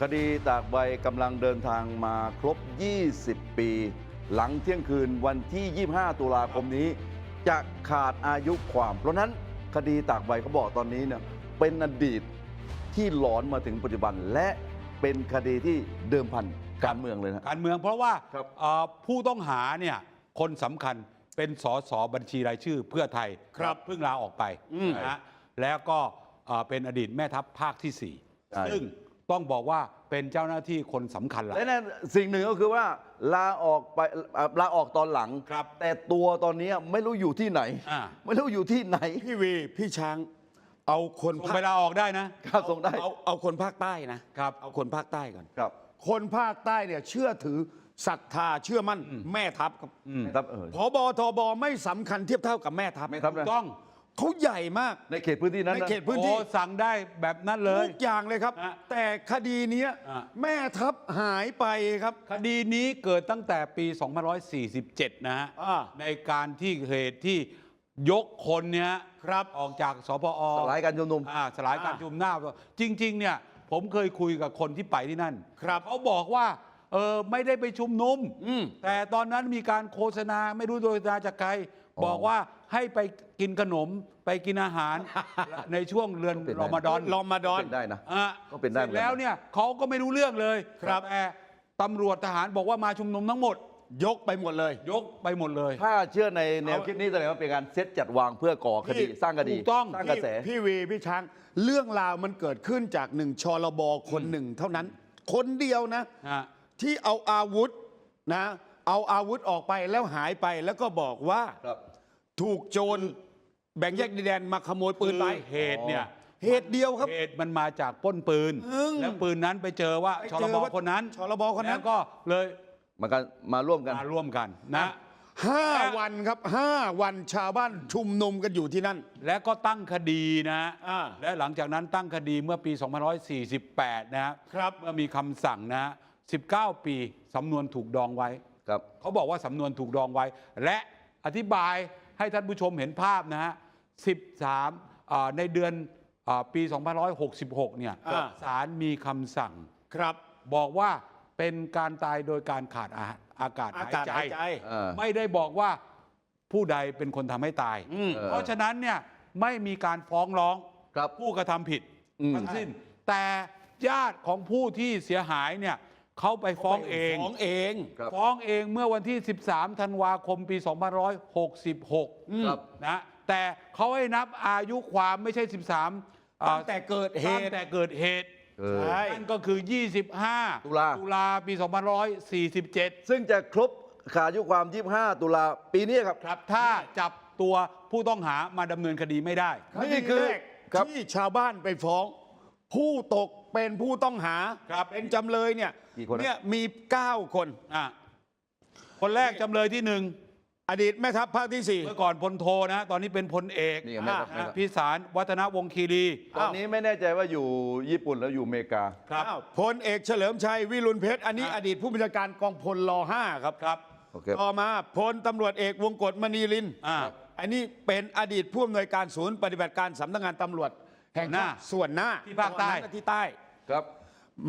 คดีตากใบกำลังเดินทางมาครบ 20 ปี หลังเที่ยงคืนวันที่ 25 ตุลาคมนี้ จะขาดอายุความ เพราะฉะนั้นคดีตากใบเขาบอกตอนนี้เนี่ยเป็นอดีตที่หลอนมาถึงปัจจุบันและเป็นคดีที่เดิมพันการเมืองเลยนะ การเมืองเพราะว่าครับเอ่อผู้ต้องหาเนี่ยคนสำคัญเป็นสสบัญชีรายชื่อเพื่อไทยครับเพิ่งลาออกไปอืมนะฮะแล้วก็เอ่อเป็นอดีตแม่ทัพภาคที่ใช่4ซึ่ง ต้องบอกว่าเป็นเจ้าหน้าที่คนสำคัญละและนั่นสิ่งหนึ่งก็คือว่าลาออกไปอะลาออกตอนหลัง ครับแต่ตัวตอนนี้ไม่รู้อยู่ที่ไหน อ่า ไม่รู้อยู่ที่ไหน พี่วีพี่ช้าง เอาคนส่งภาไปคลาออกได้นะ ครับส่งได้ เอาเอาคนภาคใต้นะครับ เอาคนภาคใต้ก่อน ครับคนภาคใต้เนี่ยเชื่อถือศรัทธาเชื่อมั่นแม่ทัพครับครับเออพบทบไม่สำคัญเทียบเท่ากับแม่ทัพแม่ทัพนะต้อง เขาใหญ่มาก ในเขตพื้นที่นั้นในนะเขตพื้นที่ โอ้สั่งได้แบบนั้นเลย ทุกอย่างเลยครับอะแต่คดีเนี้ยอะ แม่ทัพหายไปครับ คดีนี้เกิดตั้งแต่ปี 2547 นะฮะ อ่า ในการที่เหตุที่ยกคนเนี้ยครับ ออกจากสพอสลายการชุมนุม อ่าสลายการอ่าชุมนุมหน้า จริง ๆ เนี่ย ผมเคยคุยกับคนที่ไปที่นั่นครับเขาบอกว่าเออไม่ได้ไปชุมนุม อืมแต่ตอนนั้นมีการโฆษณาไม่รู้โฆษณาจากใครอ๋อ บอกว่าให้ไปกินขนมไปกินอาหารในช่วงเดือนก็เป็นรอมฎอนรอมฎอนเป็นได้นะอะก็เป็นได้สร็จแล้วเนี่ยเขาก็ไม่รู้เรื่องเลยครับแต่ตำรวจทหารบอกว่ามาชุมนุมทั้งหมด ยกไปหมดเลย ยกไปหมดเลย ถ้าเชื่อในแนวคิดนี้แสดงว่าเป็นการเซตจัดวางเพื่อก่อคดีพี่สร้างคดีถูกต้องสร้างกระแสพี่พี่วีพี่ช้างเรื่องราวมันเกิดขึ้นจากหนึ่งชลบคนหนึ่งเท่านั้น คนเดียวนะฮะที่เอาอาวุธนะ เอาอาวุธออกไปแล้วหายไปแล้วก็บอกว่าครับถูกโจรแบ่งแยกดินแดนมาขโมยปืนไปเหตุเนี่ยเหตุเดียวครับ เหตุมันมาจากปล้นปืน อืมแล้วปืนนั้นไปเจอว่าไปชเจลอบว่าคนนั้นชลบคนนั้น แล้วก็เลยมากันมาร่วมกัน มาร่วมกันนะ ห้าวันครับห้าวันชาวบ้านชุมนุมกันอยู่ที่นั่น และก็ตั้งคดีนะ อ่าและหลังจากนั้นตั้งคดีเมื่อปี 2548 นะฮะครับ เมื่อมีคำสั่งนะฮะ19 ปีสำนวนถูกดองไว้ ครับเขาบอกว่าสำนวนถูกดองไว้ และอธิบายให้ท่านผู้ชมเห็นภาพนะฮะ 13อ่าในเดือนอาปี 2566 เนี่ยอ่า ศาลมีคำสั่ง ครับ บอกว่าเป็นการตายโดยการขาดอาอากาศอาหายกาศใจ หายใจ เออ ไม่ได้บอกว่าผู้ใดเป็นคนทำให้ตาย อืม เออ เพราะฉะนั้นเนี่ยไม่มีการฟ้องร้องครับ ผู้กระทำผิดอืม ทั้งสิ้น แต่ญาติของผู้ที่เสียหายเนี่ย เขาไปฟ้องเอง ฟ้องเองครับ ฟ้องเองเมื่อวันที่ 13 ธันวาคมปี 2566ครับ นะแต่เขาให้นับอายุความไม่ใช่ 13อ่าตั้งแต่เกิดเหตั้งตุแต่เกิดเหตุเออ ใช่ นั่นก็คือ 25 ตุลา ตุลาปี 2547 ซึ่งจะครบขาดอายุความ 25 ตุลาปีนี้ครับ ครับ ถ้าจับตัวผู้ต้องหามาดำเนินคดีไม่ได้นี่คือแรกครับ ที่ชาวบ้านไปฟ้อง ผู้ตกเป็นผู้ต้องหา ครับ เป็นจำเลยเนี่ย กี่คนนะเนี่ยมี9คนอะคนแรกจำเลยที่หนึ่งอดีตแม่ทัพภาคที่เมื่อก่อนพลโทนะตอนนี้เป็นพลเอกนี่ไงแม่ทัพนะพิสารวัฒนวงศ์คีรีตอนนี้ไม่แน่ใจว่าอยู่ญี่ปุ่นแล้วอยู่อเมริกา4ครับ อ้าวพลเอกเฉลิมชัยวิรุณเพชร อันนี้อะอดีตผู้บัญชาการกองพลร5ครับ ครับ โอเค ต่อมาพลตำรวจเอกวงกฎมณีลินอ่าอันนี้เป็นอดีตผู้อำนวยการศูนย์ปฏิบัติการสำนักงานตำรวจ แห่งหน้า ชาติส่วนหน้าที่ภาคใต้ตอนนั้นที่ใต้ ครับ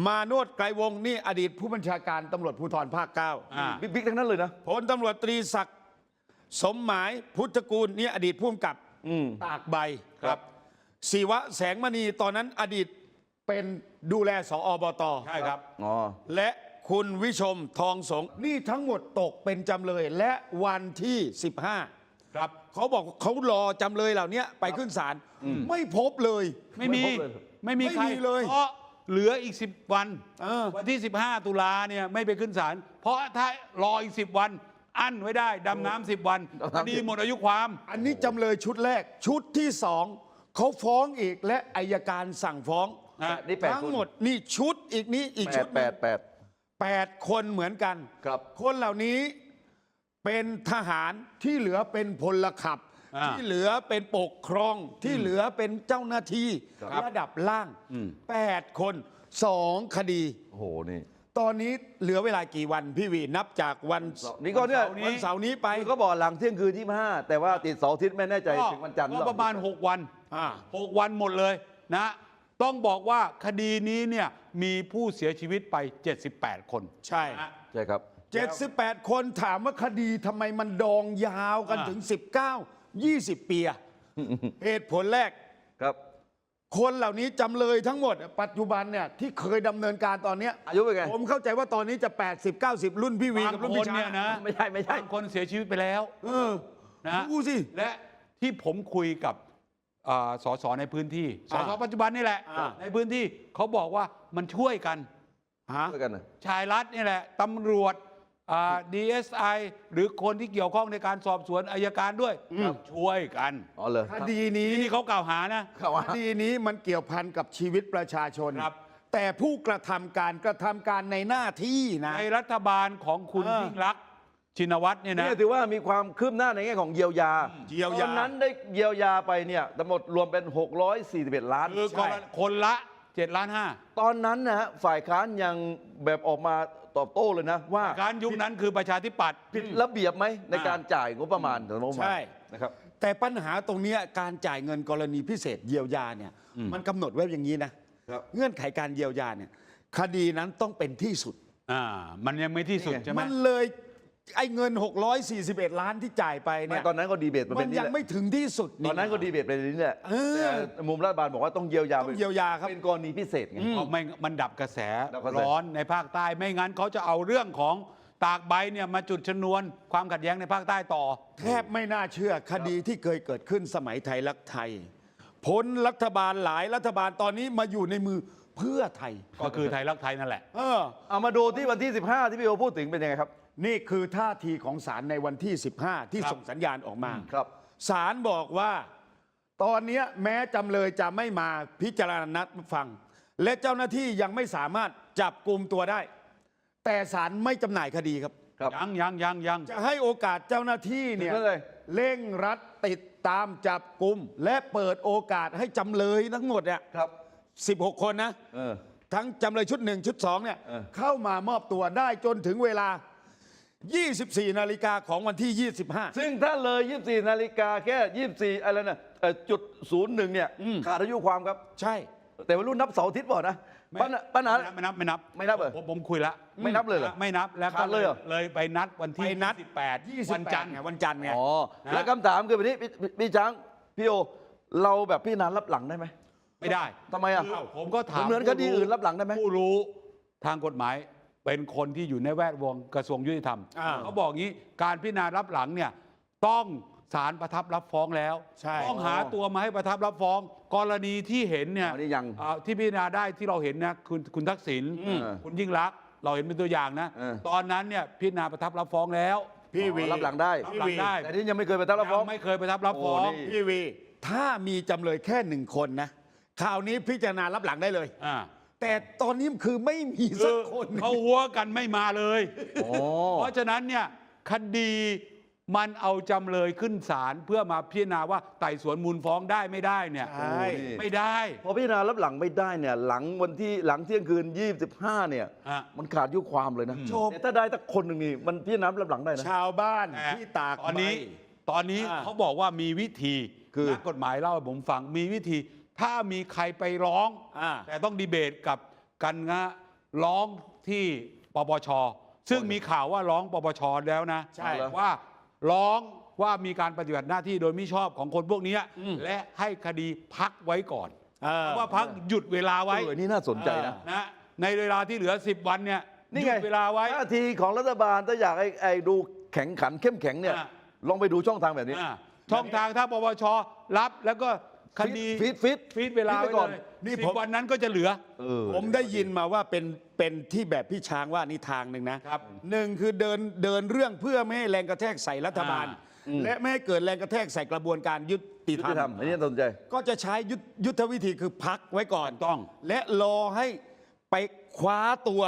มาโนดไกลวงศ์นี่อดีตผู้บัญชาการตำรวจภูธรภาคเก้าอ่า บิ๊กๆทั้งนั้นเลยนะพลตำรวจตรีศักดิ์สมหมายพุทธกูลนี่อดีตผู้กำกับอืมตากใบครับ ศิวะแสงมณีตอนนั้นอดีตเป็นดูแลสอบต ใช่ครับ อ๋อ และคุณวิชมทองสงฆ์นี่ทั้งหมดตกเป็นจำเลยและวันที่ 15 ครับ เขาบอกเขารอจำเลยเหล่านี้ไปขึ้นศาลไม่พบเลย ไม่มี ไม่พบเลย ไม่มีไม่ใครมีเลย เพราะ เหลืออีก 10 วัน เออ วันที่ 15 ตุลาเนี่ยไม่ไปขึ้นศาลเพราะถ้ารออีก 10 วัน อั้นไว้ได้ดำน้ำ10 วันดำคน้ำ ดี10หมดอายุความ อันนี้จำเลยชุดแรก ชุดที่สองเขาฟ้องอีกและอายการสั่งฟ้องนะนี่แปดทั้งคนหมดนี่ชุดอีกนี้อีกแปชุดดหแปนึ่ดงแปด แปดคนเหมือนกันครับ คนเหล่านี้เป็นทหารที่เหลือเป็นพลขับ อ่าที่เหลือเป็นปกครองที่เหลือเป็นเจ้าหน้าที่ครับระดับล่าง อืมแปดคนสองคดี โอ้โหนี่ ตอนนี้เหลือเวลากี่วันพี่วีนับจากวันนี่ก็เนี่ย วันเสาร์นี้ไปคือเขาบอกหลังเที่ยงคืนที่ห้าแต่ว่าติดเสาร์อาทิตย์ไม่แน่ใจถึงวันจันทร์หรือก็เปปล่าระมาณ 6 วันอ่า6วันหมดเลยนะ ต้องบอกว่าคดีนี้เนี่ยมีผู้เสียชีวิตไป 78 คนใช่ นะใช่ครับ 78 คนถามว่าคดีทำไมมันดองยาวกันอ่า ถึง 19 20 ปีอะเหตุผลแรก ครับ คนเหล่านี้จำเลยทั้งหมด ปัจจุบันเนี่ยที่เคยดำเนินการตอนเนี้ยอายุเป็นไง ผมเข้าใจว่าตอนนี้จะ 80 90 รุ่นพี่วีบางกับรุ่นคนพี่ชาเนี่ยนะ ไม่ใช่ไม่ใช่ บางคนเสียชีวิตไปแล้วเออ นะดูสิและที่ผมคุยกับอ่าสสในพื้นที่สสอ่าปัจจุบันนี่แหละ อ่า ในพื้นที่เขาบอกว่ามันช่วยกัน ฮะด้วยกันนะชายรัฐนี่แหละตำรวจ อ่า DSI หรือคนที่เกี่ยวข้องในการสอบสวนอายการด้วย ช่วยกันอ๋อเลยคดีนี้นี่เขากล่าวหานะเขาว่าคดีนี้มันเกี่ยวพันกับชีวิตประชาชนครับแต่ผู้กระทำการกระทำการในหน้าที่นะในรัฐบาลของคุณเออยิ่งรักษณ์ชินวัตรเนี่ยนะนี่ถือว่ามีความคืบหน้าในแง่ของเยียวยาเยียวยาตอนนั้นได้เยียวยาไปเนี่ยทั้งหมดรวมเป็น 641 ล้านคือคนละคนละ7ล้านห้าตอนนั้นนะฮะฝ่ายค้านยังแบบออกมา ตอบโต้เลยนะว่าการยุคนั้นคือประชาธิปัตย์ผิดระเบียบไหมในการจ่ายงบประมาณสำหรับงบประมาณใช่นะครับแต่ปัญหาตรงเนี้ยการจ่ายเงินกรณีพิเศษเยียวยาเนี่ยมันกำหนดไว้อย่างนี้นะครับเงื่อนไขการเยียวยาเนี่ยคดีนั้นต้องเป็นที่สุดอ่ามันยังไม่ที่สุดนี่ไงใช่ไหมมันเลย ไอ้เงิน 641 ล้านที่จ่ายไปไม่เนี่ยตอนนั้นก็ดีเบตมันมัเป็นนนี่ยัแหงละไม่ถึงที่สุด ตอนนั้นก็ดีเบตเป็นนี่แหละเออ แต่มุมรัฐบาลบอกว่าต้องเยียวยาต้องเยียวยาครับ เป็นกรณีพิเศษไง เพราะไม่มันดับกระแสดับกระแส ร้อนในภาคใต้ไม่งั้นเขาจะเอาเรื่องของตากใบเนี่ยมาจุดชนวนความขัดแย้งในภาคใต้ต่อ แทบไม่น่าเชื่อคดีที่เคยเกิดขึ้นสมัยไทยรักไทยพ้นรัฐบาลหลายรัฐบาลตอนนี้มาอยู่ในมือเพื่อไทย ก็คือไทยรักไทยนั่นแหละ เออ เอามาดูที่วันที่ 15 ที่พี่โอพูดถึงเป็นยังไงครับ นี่คือท่าทีของศาลในวันที่ 15 ที่ครับส่งสัญญาณออกมาครับศาลบอกว่า ตอนเนี้ยแม้จำเลยจะไม่มาพิจารณานัดฟัง และเจ้าหน้าที่ยังไม่สามารถจับกลุ่มตัวได้ แต่ศาลไม่จำหน่ายคดีครับครับยังยังยังยังจะให้โอกาสเจ้าหน้าที่เนี่ยถึงเลยเร่งรัดติดตามจับกลุ่ม และเปิดโอกาสให้จำเลยทั้งหมดเนี่ยครับ16 คนนะเออทั้งจำเลยชุดหนึ่งชุดสองเนี่ยเออเข้ามามอบตัวได้จนถึงเวลา 24 นาฬิกาของวันที่ 25 ซึ่งถ้าเลย 24 นาฬิกาแค่ 24 อะไรนะเอ่อจุดศูนย์หนึ่งเนี่ยอืม ขาดอายุความครับ ใช่ แต่ว่ารุ่นนับเสาร์อาทิตย์บ่านะปัญหาปัญหา ไม่นับไม่นับไม่นับเหรอผมผมคุยละไม่นับเลยเหรอไม่นับแล้วขาก็ดเลยเหรอ เลยไปนัดวันที่ไปนัด28วันจันทร์ไงวันจันทร์ไง อ๋อ นะ แล้วคำถามคือแบบนี้พี่พี่พี่ช้างพี่โอ เราแบบพี่นานรับหลังได้ไหมไม่ได้ทำไมอะ คือผมก็ถามเหมือนคดีอื่นรับหลังได้ไหม ผู้รู้ทางกฎหมาย เป็นคนที่อยู่ในแวดวงกระทรวงยุติธรรมอ่า เขาบอกงี้การพิจารณารับหลังเนี่ยต้องศาลประทับรับฟ้องแล้ว ใช่ ต้องหาตัวมาให้ประทับรับฟ้อง กรณีที่เห็นเนี่ยอ๋อนี่ยัง อ่าที่พิจารณาได้ที่เราเห็นนะคุณคุณทักษิณอืมคุณยิ่งรักษณ์เราเห็นเป็นตัวอย่างนะ เออ ตอนนั้นเนี่ยพิจารณาประทับรับฟ้องแล้วพี่วีอ๋อรับหลังได้ รับหลังได้แต่นี่ยังไม่เคยไปตั้งรับฟ้อง ยังไม่เคยประทับรับฟ้อง โอ้นี่ พี่วี ถ้ามีจำเลยแค่หนึ่งคนนะข่าวนี้พิจารณารับหลังได้เลย อ่า แต่ตอนนี้คือไม่มีสักคนเขาหัวกันไม่มาเลยอ๋อเพราะฉะนั้นเนี่ยคดีมันเอาจำเลยขึ้นศาลเพื่อมาพิจารณาว่าไต่สวนมูลฟ้องได้ไม่ได้เนี่ยใช่นี่ไม่ได้ พอพิจารณารับหลังไม่ได้เนี่ย หลังวันที่หลังเที่ยงคืน 25 เนี่ย อะมันขาดอายุความเลยนะชมแต่ถ้าได้สักคนหนึ่งนี่มันพิจารณารับหลังได้นะ ชาวบ้านแต่ที่ตากตอนนี้ ใบ ตอนนี้อ่า เขาบอกว่ามีวิธีคือ นักกฎหมายเล่าให้ผมฟังมีวิธี ถ้ามีใครไปร้อง อ่า แต่ต้องดีเบตกับกันนะร้องที่ปปช ซึ่งมีข่าวว่าร้องปปชแล้วนะใช่ว่าร้องว่ามีการปฏิบัติหน้าที่โดยมิชอบของคนพวกนี้อืม และให้คดีพักไว้ก่อนเออ เพราะว่าพักหยุดเวลาไว้เออนี่น่าสนใจนะ นะ ในเวลาที่เหลือ 10 วันเนี่ยนี่หไงยุดเวลาไว้ ท่าทีของรัฐบาลถ้าอยากไอ้ไอ้ดูแข็งขันเข้มแข็งเนี่ย อะ ลองไปดูช่องทางแบบนี้ อ่าช่องทางถ้าปปชรับแล้วก็ คดีฟิตฟิตฟีดเวลาฟีดไปไว้ก่อนเลยนี่สิผบมวันนั้นก็จะเหลือ เออ ผมได้ยินมาว่าเป็นเป็นที่แบบพี่ช้างว่านี่ทางหนึ่งนะครับหนึ่งคือเดินเดินเรื่องเพื่อไม่ให้แรงกระแทกใส่รัฐบาล อ่าและไม่ให้เกิดแรงกระแทกใส่กระบวนการยุติยุธรติธรรรมม อันนี้น่าสนใจ ก็จะใช้ยุทธยุทธวิธีคือพักไว้ก่อนถูกต้อง และรอให้ไปคว้าตัว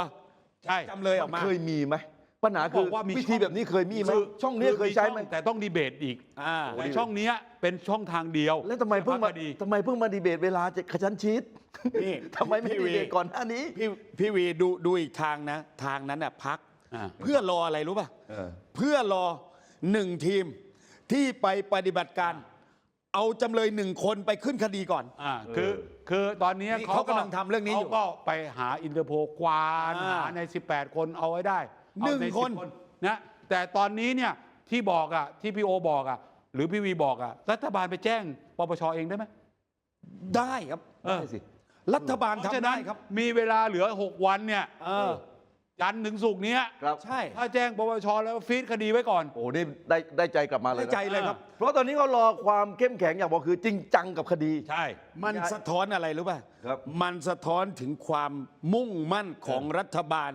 ใช่ จำเลยออกมา เคยมีไหม ปัญหาคือบอกว่ามีวิธีช่อง แบบนี้เคยมีไหมคือช่องนี้เคยใช้ไหมช่องแต่ต้องดีเบตอีกอ่า แต่ช่องเนี้ยเป็นช่องทางเดียวแล้วทำไมเพิ่งมาคดี ทำไมเพิ่งมาดีเบตเวลาจะขชันชิดนี่ ทำไมไม่พี่ดีวีเบตก่อนหน้านี้ พี่พี่วีดูดูอีกทางนะ ทางนั้นน่ะพัก อ่า เพื่อรออะไรรู้ป่ะ เออ เพื่อรอหนึ่งทีมที่ไปปฏิบัติการ เอาจำเลยหนึ่งคนไปขึ้นคดีก่อน อ่าคือคือตอนนี้นี่เขากำลังทำเรื่องนี้อยู่เขาก็ไปหาอินเตอร์โพลกวานอ่า หาใน 18 คนเอาไว้ได้เอา หนึ่งใคน10นะแต่ตอนนี้เนี่ยที่บอกอะที่พี่โอบอกอะหรือพี่วีบอกอะรัฐบาลไปแจ้งปปชเองได้ไหม ได้ครับเออ ได้สิรัฐบาลเพราะทำฉะได้นั้นครับ มีเวลาเหลือ 6 วันเนี่ยเออ จันทร์ถึงศุกร์เนี้ยครับใช่ ถ้าแจ้งปปชแล้วฟีดคดีไว้ก่อน โอ้นี่ได้ได้ใจกลับมาเลยได้นะใจเลยครับ เพราะตอนนี้เขารอความเข้มแข็งอย่างบอกคือจริงจังกับคดี ใช่มันสะท้อนอะไรรู้ป่ะครับ มันสะท้อนถึงความมุ่งมั่นของรัฐบาล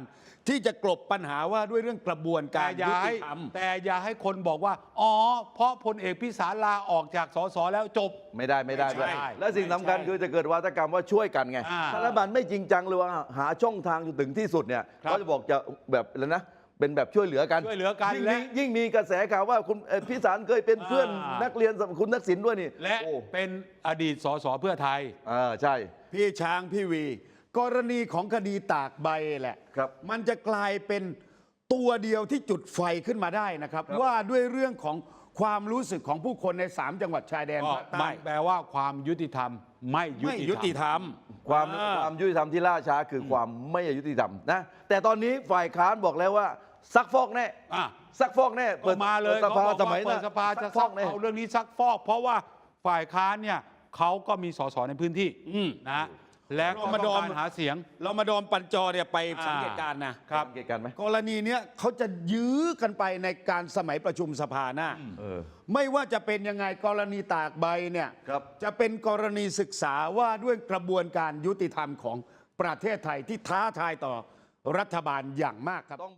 ที่จะกลบปัญหาว่าด้วยเรื่องกระบวนกาแต่รอย่ายุให้ติธรรมแต่อย่าให้คนบอกว่า อ๋อ เพราะพลเอกพิสารลาออกจากสสแล้วจบ ไม่ได้ไม่ได้ไม่ด้วยใช่และสิ่งสำคัญไม่ใช่คือจะเกิดวาทกรรมว่าช่วยกันไงอ่าถ้ารัฐบาลไม่จริงจังหรือว่าหาช่องทางจนถึงที่สุดเนี่ยครับเขาจะบอกจะแบบอะไรนะ เป็นแบบช่วยเหลือกันช่วยเหลือกันยิ่งและมียิ่งมีกระแสข่าวว่าคุณเอ่อพิสารเคยเป็นเพื่อนอ่านั นักเรียนสมัยคุณทักษิณด้วยนี่และโอ้เป็นอดีตสสเพื่อไทย อ่าใช่ พี่ช้างพี่วี กรณีของคดีตากใบแหละ ครับมันจะกลายเป็นตัวเดียวที่จุดไฟขึ้นมาได้นะครับว่าด้วยเรื่องของความรู้สึกของผู้คนใน 3 จังหวัดชายแดนก็ภาคมัใต้นแปลว่าความยุติธรรมไม่ยุไม่ติยุธรติรมธรรมความอ่าความยุติธรรมที่ล่าช้าคือความไม่ยุติธรรมนะแต่ตอนนี้ฝ่ายค้านบอกแล้วว่า ซักฟอกแน่อะซักฟอกแน่เปิดมาเลยสภาเขบอกสว่ามัยเปินั้ดนสภาจะซักฟซัอกกแน่เอาเรื่องนี้ซักฟอก เพราะว่าฝ่ายค้านเนี่ยเขาก็มีสสในพื้นที่อืมนะและก็เรามาต้องดอมการหาเสียง เรามาดอมปัญจอเนี่ยไปอ่าสังเกตการณ์นะครับสังเกตกันไหมกรณีเนี้ยเขาจะยื้อกันไปในการสมัยประชุมสภาหน้าเออไม่ว่าจะเป็นยังไงกรณีตากใบเนี่ยครับจะเป็นกรณีศึกษาว่าด้วยกระบวนการยุติธรรมของประเทศไทยที่ท้าทายต่อรัฐบาลอย่างมากครับ